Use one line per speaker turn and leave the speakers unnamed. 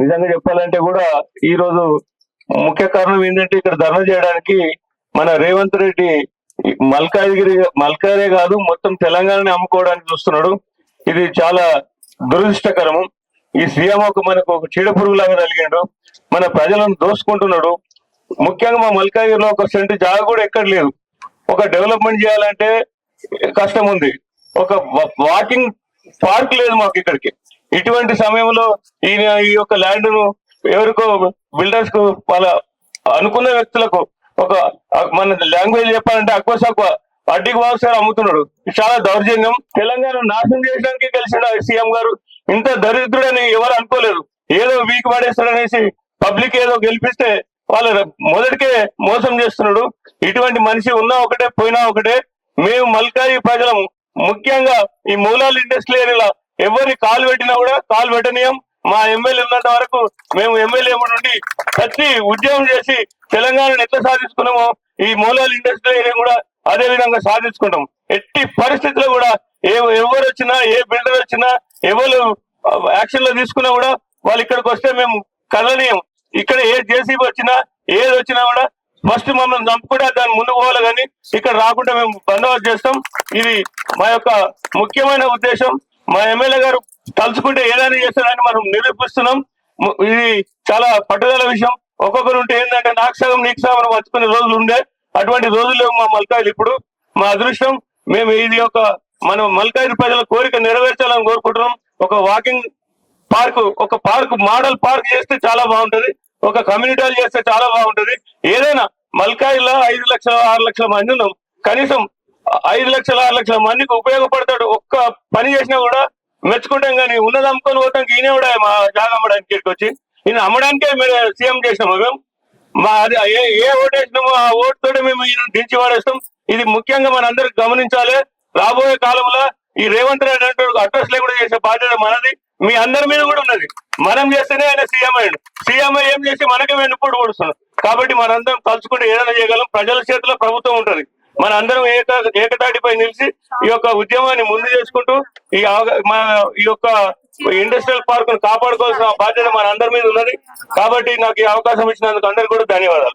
నిజంగా చెప్పాలంటే కూడా ఈ రోజు ముఖ్య కారణం ఏంటంటే ఇక్కడ ధర్నా చేయడానికి మన రేవంత్ రెడ్డి మల్కాజ్గిరి మల్కారే కాదు మొత్తం తెలంగాణని అమ్ముకోవడానికి చూస్తున్నాడు. ఇది చాలా దురదృష్టకరము. ఈ సీఎం ఒక మనకు ఒక చీడ పురుగులాగా తగిలిండు మన ప్రజలను దోసుకుంటున్నాడు. ముఖ్యంగా మా మల్కాగిరిలో ఒక సెంటు జాగా కూడా ఎక్కడ లేదు. ఒక డెవలప్మెంట్ చేయాలంటే కష్టం ఉంది. ఒక వాకింగ్ పార్క్ లేదు మాకు ఇక్కడికి. ఇటువంటి సమయంలో ఈయన ఈ యొక్క ల్యాండ్ను ఎవరికో బిల్డర్స్కు వాళ్ళ అనుకున్న వ్యక్తులకు ఒక మన లాంగ్వేజ్ చెప్పాలంటే అక్కువ సక్కువ అడ్డికి సార్ అమ్ముతున్నాడు. చాలా దౌర్జన్యం. తెలంగాణ నాశనం చేయడానికి కలిసిన సీఎం గారు ఇంత దరిద్రుడని ఎవరు అనుకోలేదు. ఏదో వీక్ పడేస్తాడనేసి పబ్లిక్ ఏదో గెలిపిస్తే వాళ్ళ మొదటికే మోసం చేస్తున్నాడు. ఇటువంటి మనిషి ఉన్నా ఒకటే పోయినా ఒకటే. మేము మల్కాయి ప్రజలం. ముఖ్యంగా ఈ మూలాల ఇండస్ట్రీ ఏరియాలో ఎవరి కాలు పెట్టినా కూడా కాలు పెట్టనీయం. మా ఎమ్మెల్యే ఉన్నంత వరకు మేము ఎమ్మెల్యే నుండి ప్రతి ఉద్యమం చేసి తెలంగాణను ఎట్లా సాధించుకున్నామో ఈ మూలాల ఇండస్ట్రీ ఏరియా కూడా అదే విధంగా సాధించుకుంటాం. ఎట్టి పరిస్థితుల్లో కూడా ఏ ఎవరు వచ్చినా ఏ బిల్డర్ వచ్చినా ఎవరు యాక్షన్లో తీసుకున్నా కూడా వాళ్ళు ఇక్కడికి వస్తే మేము కదలనీయం. ఇక్కడ ఏ జేసీబీ వచ్చినా ఏది వచ్చినా కూడా ఫస్ట్ మమ్మల్ని చంపుకుంటే దాన్ని ముందుకు పోవాలి కానీ ఇక్కడ రాకుండా మేము బందోబస్తు చేస్తాం. ఇది మా యొక్క ముఖ్యమైన ఉద్దేశం. మా ఎమ్మెల్యే గారు తలుచుకుంటే ఏదైనా చేస్తారని మనం నిరూపిస్తున్నాం. ఇది చాలా పట్టుదల విషయం. ఒక్కొక్కరు ఉంటే ఏంటంటే నాకు సగం నీకు సగం వచ్చుకునే రోజులు ఉండే. అటువంటి రోజులు లేవు మా మల్కాయలు ఇప్పుడు. మా అదృష్టం మేము ఇది ఒక మనం మల్కాయిలు ప్రజల కోరిక నెరవేర్చాలని కోరుకుంటున్నాం. ఒక వాకింగ్ పార్క్ ఒక పార్క్ మోడల్ పార్క్ చేస్తే చాలా బాగుంటది. ఒక కమ్యూనిటీ హాల్ చేస్తే చాలా బాగుంటది. ఏదైనా మల్కాయిలో ఐదు లక్షల ఆరు లక్షల మంది ఉన్నాం. కనీసం ఐదు లక్షల ఆరు లక్షల మందికి ఉపయోగపడతాడు ఒక్క పని చేసినా కూడా మెచ్చుకుంటాం కానీ ఉన్నది అమ్ముకొని పోతాం ఈయన కూడా మా జాగా అమ్మడానికి వచ్చి. ఈయన అమ్మడానికే మీరు సీఎం చేసినాము మేము మా అది ఏ ఏ ఓటు వేసినామో ఆ ఓటు తోటి మేము ఈయన దించి వాడేస్తాం ఇది ముఖ్యంగా మనందరికి గమనించాలి. రాబోయే కాలంలో ఈ రేవంత్ రెడ్డి అంటే అడ్రస్ లేకుండా చేసే బాధ్యత మనది. మీ అందరి మీద కూడా ఉన్నది. మనం చేస్తేనే ఆయన సీఎం అయ్యాడు. సీఎం ఏం చేసి మనకే వెన్నుపోటు పొడుస్తున్నాం. కాబట్టి మనందరం కలుసుకుంటే ఏదైనా చేయగలం. ప్రజల చేతిలో ప్రభుత్వం ఉంటుంది. మన అందరం ఏక ఏకతాటిపై నిలిచి ఈ యొక్క ఉద్యమాన్ని ముందు చేసుకుంటూ ఈ ఈ యొక్క ఇండస్ట్రియల్ పార్క్ను కాపాడుకోవాల్సిన బాధ్యత మన అందరి మీద ఉన్నది. కాబట్టి నాకు ఈ అవకాశం ఇచ్చినందుకు అందరికి కూడా ధన్యవాదాలు.